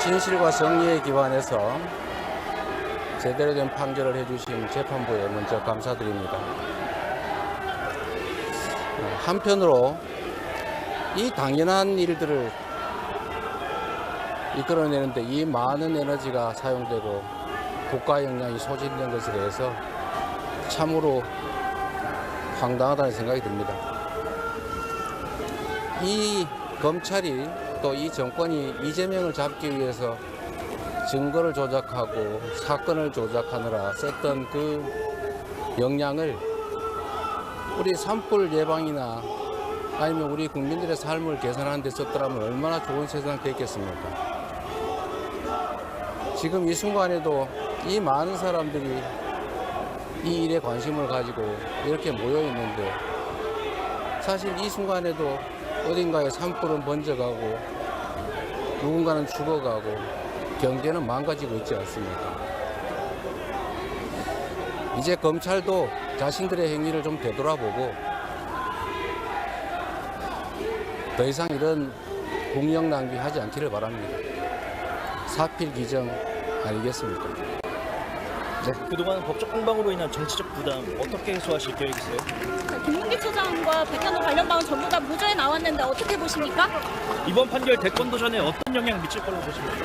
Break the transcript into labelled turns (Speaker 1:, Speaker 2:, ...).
Speaker 1: 진실과 정의에 기반해서 제대로 된 판결을 해주신 재판부에 먼저 감사드립니다. 어, 한편으로 이 당연한 일들을 이끌어내는데 이 많은 에너지가 사용되고 국가 역량이 소진된 것에 대해서 참으로 황당하다는 생각이 듭니다. 이 검찰이 또 이 정권이 이재명을 잡기 위해서 증거를 조작하고 사건을 조작하느라 썼던 그 역량을 우리 산불 예방이나 아니면 우리 국민들의 삶을 개선하는 데 썼더라면 얼마나 좋은 세상 됐겠습니까? 지금 이 순간에도 이 많은 사람들이 이 일에 관심을 가지고 이렇게 모여 있는데 사실 이 순간에도 어딘가에 산불은 번져가고 누군가는 죽어가고 경제는 망가지고 있지 않습니까? 이제 검찰도 자신들의 행위를 좀 되돌아보고 더 이상 이런 국력 낭비하지 않기를 바랍니다. 사필 기정 아니겠습니까?
Speaker 2: 그동안 법적 공방으로 인한 정치적 부담 어떻게 해소하실 계획이세요?
Speaker 3: 김문기 처장과 백현우 관련 바은 전부 다 무죄에 나왔는데 어떻게 보십니까?
Speaker 2: 이번 판결 대권 도전에 어떤 영향 미칠 걸로 보십니까?